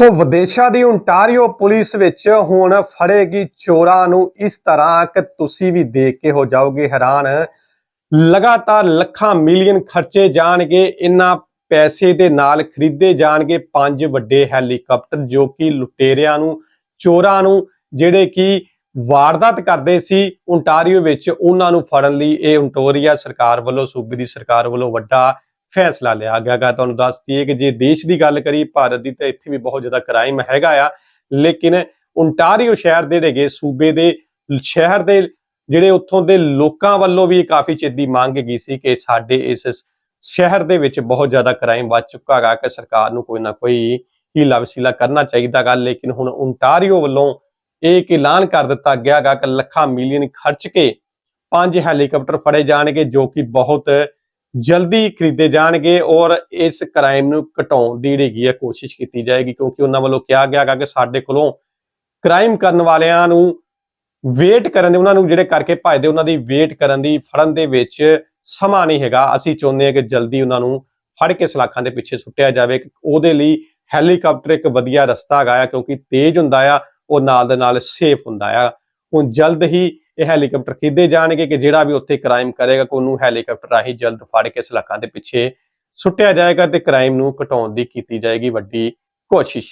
ਸੋ ਵਿਦੇਸ਼ਾਂ ਦੀ Ontario police ਵਿੱਚ ਹੁਣ ਫੜੇਗੀ ਚੋਰਾਂ ਨੂੰ ਇਸ ਤਰ੍ਹਾਂ ਕਿ ਤੁਸੀਂ ਵੀ ਦੇਖ ਕੇ ਹੋ ਜਾਓਗੇ ਹੈਰਾਨ। ਲਗਾਤਾਰ ਲੱਖਾਂ ਮਿਲੀਅਨ ਖਰਚੇ ਜਾਣਗੇ, ਇਨ੍ਹਾਂ ਪੈਸੇ ਦੇ ਨਾਲ ਖਰੀਦੇ ਜਾਣਗੇ ਪੰਜ ਵੱਡੇ ਹੈਲੀਕਾਪਟਰ ਜੋ ਕਿ ਲੁਟੇਰਿਆਂ ਨੂੰ, ਚੋਰਾਂ ਨੂੰ, ਜਿਹੜੇ ਕਿ ਵਾਰਦਾਤ ਕਰਦੇ ਸੀ ਓਨਟਾਰੀਓ ਵਿੱਚ ਉਹਨਾਂ ਨੂੰ ਫੜਨ ਲਈ। ਇਹ ਓਨਟੋਰੀਆ ਸਰਕਾਰ ਵੱਲੋਂ, ਸੂਬੇ ਦੀ ਸਰਕਾਰ ਵੱਲੋਂ ਵੱਡਾ ਫੈਸਲਾ ਲਿਆ ਗਿਆ ਗਾ ਤੁਹਾਨੂੰ ਦੱਸ ਦਈਏ ਕਿ ਜੇ ਦੇਸ਼ ਦੀ ਗੱਲ ਕਰੀ, ਭਾਰਤ ਦੀ ਤਾਂ ਇੱਥੇ ਵੀ ਬਹੁਤ ਜ਼ਿਆਦਾ ਕ੍ਰਾਈਮ ਹੈਗਾ ਆ। ਲੇਕਿਨ ਓਨਟਾਰੀਓ ਸ਼ਹਿਰ ਦੇ ਹੈਗੇ ਸੂਬੇ ਦੇ ਸ਼ਹਿਰ ਦੇ ਜਿਹੜੇ ਉੱਥੋਂ ਦੇ ਲੋਕਾਂ ਵੱਲੋਂ ਵੀ ਕਾਫੀ ਚਿਰ ਮੰਗ ਗਈ ਸੀ ਕਿ ਸਾਡੇ ਇਸ ਸ਼ਹਿਰ ਦੇ ਵਿੱਚ ਬਹੁਤ ਜ਼ਿਆਦਾ ਕ੍ਰਾਈਮ ਵੱਧ ਚੁੱਕਾ ਹੈਗਾ ਕਿ ਸਰਕਾਰ ਨੂੰ ਕੋਈ ਨਾ ਕੋਈ ਹੀਲਾ ਵਸੀਲਾ ਕਰਨਾ ਚਾਹੀਦਾ ਗਾ ਲੇਕਿਨ ਹੁਣ ਓਨਟਾਰੀਓ ਵੱਲੋਂ ਇਹ ਇੱਕ ਐਲਾਨ ਕਰ ਦਿੱਤਾ ਗਿਆ ਹੈਗਾ ਕਿ ਲੱਖਾਂ ਮਿਲੀਅਨ ਖਰਚ ਕੇ ਪੰਜ ਹੈਲੀਕਾਪਟਰ ਫੜੇ ਜਾਣਗੇ, ਜੋ ਕਿ ਬਹੁਤ ਜਲਦੀ ਖਰੀਦੇ ਜਾਣਗੇ ਔਰ ਇਸ ਕ੍ਰਾਈਮ ਨੂੰ ਘਟਾਉਣ ਦੀ ਜਿਹੜੀ ਹੈ ਕੋਸ਼ਿਸ਼ ਕੀਤੀ ਜਾਏਗੀ, ਕਿਉਂਕਿ ਉਹਨਾਂ ਵੱਲੋਂ ਕਿਹਾ ਗਿਆ ਕਿ ਸਾਡੇ ਕੋਲੋਂ ਕ੍ਰਾਈਮ ਕਰਨ ਵਾਲਿਆਂ ਨੂੰ ਵੇਟ ਕਰਨ ਦੇ, ਉਹਨਾਂ ਨੂੰ ਜਿਹੜੇ ਕਰਕੇ ਭਜਦੇ, ਉਹਨਾਂ ਦੀ ਵੇਟ ਕਰਨ ਦੀ ਫੜਨ ਦੇ ਵਿੱਚ ਸਮਾਂ ਨਹੀਂ ਹੈਗਾ। ਅਸੀਂ ਚਾਹੁੰਦੇ ਹਾਂ ਕਿ ਜਲਦੀ ਉਹਨਾਂ ਨੂੰ ਫੜ ਕੇ ਸਲਾਖਾਂ ਦੇ ਪਿੱਛੇ ਸੁੱਟਿਆ ਜਾਵੇ। ਉਹਦੇ ਲਈ ਹੈਲੀਕਾਪਟਰ ਇੱਕ ਵਧੀਆ ਰਸਤਾ ਹੈਗਾ ਆ, ਕਿਉਂਕਿ ਤੇਜ਼ ਹੁੰਦਾ ਆ, ਉਹ ਨਾਲ ਦੇ ਨਾਲ ਸੇਫ ਹੁੰਦਾ ਆ। ਹੁਣ ਜਲਦ ਹੀ ਇਹ ਹੈਲੀਕਾਪਟਰ ਖਰੀਦੇ ਜਾਣਗੇ ਕਿ ਜਿਹੜਾ ਵੀ ਉੱਥੇ ਕ੍ਰਾਈਮ ਕਰੇਗਾ ਕਿ ਉਹਨੂੰ ਹੈਲੀਕਾਪਟਰ ਰਾਹੀਂ ਜਲਦ ਫੜ ਕੇ ਸਲਾਖਾਂ ਦੇ ਪਿੱਛੇ ਸੁੱਟਿਆ ਜਾਏਗਾ ਤੇ ਕ੍ਰਾਈਮ ਨੂੰ ਘਟਾਉਣ ਦੀ ਕੀਤੀ ਜਾਏਗੀ ਵੱਡੀ ਕੋਸ਼ਿਸ਼।